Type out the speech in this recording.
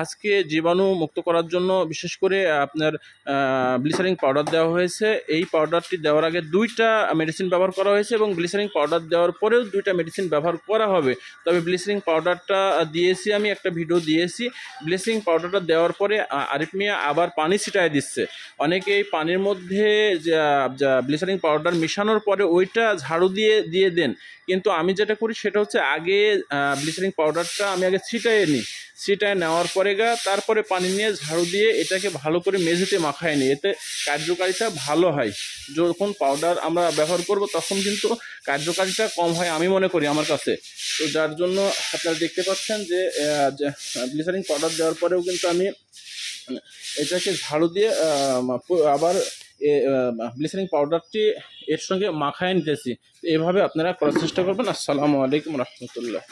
আজকে জীবাণু মুক্ত করার জন্য বিশেষ করে আপনার ব্লিচারিং পাউডার দেওয়া হয়েছে। এই পাউডারটি দেওয়ার আগে দুইটা মেডিসিন ব্যবহার করা হয়েছে এবং ব্লিচারিং পাউডার দেওয়ার পরেও দুইটা মেডিসিন ব্যবহার করা হবে। তবে ব্লিচারিং পাউডারটা দিয়েছি আমি, একটা ভিডিও দিয়েছি। ব্লিচিং পাউডারটা দেওয়ার পরে আরিফ মিয়া আবার পানি ছিটায় দিচ্ছে। অনেকে এই পানির মধ্যে ব্লিচারিং পাউডার মিশানোর পরে ওইটা ঝাড়ু দিয়ে দিয়ে দেন। কিন্তু আমি যেটা করি সেটা হচ্ছে আগে ব্লিচারিং পাউডারটা আমি আগে ছিটাইয়ে নিই। ছিটায় নেওয়ার পরে গা, তারপরে পানি নিয়ে ঝাড়ু দিয়ে এটাকে ভালো করে মেঝেতে মাখায় নিই এতে কার্যকারিতা ভালো হয়। যখন পাউডার আমরা ব্যবহার করব, তখন কিন্তু কার্যকারিতা কম হয় আমি মনে করি আমার কাছে। তো যার জন্য আপনারা দেখতে পাচ্ছেন যে ব্লিচারিং পাউডার দেওয়ার পরেও কিন্তু আমি এটাকে ঝাড়ু দিয়ে আবার ব্লিচারিং পাউডারটি এর সঙ্গে মাখায় নিতেছি। এভাবে আপনারা করার চেষ্টা করবেন। আসসালামু আলাইকুম রহমতুল্লাহ।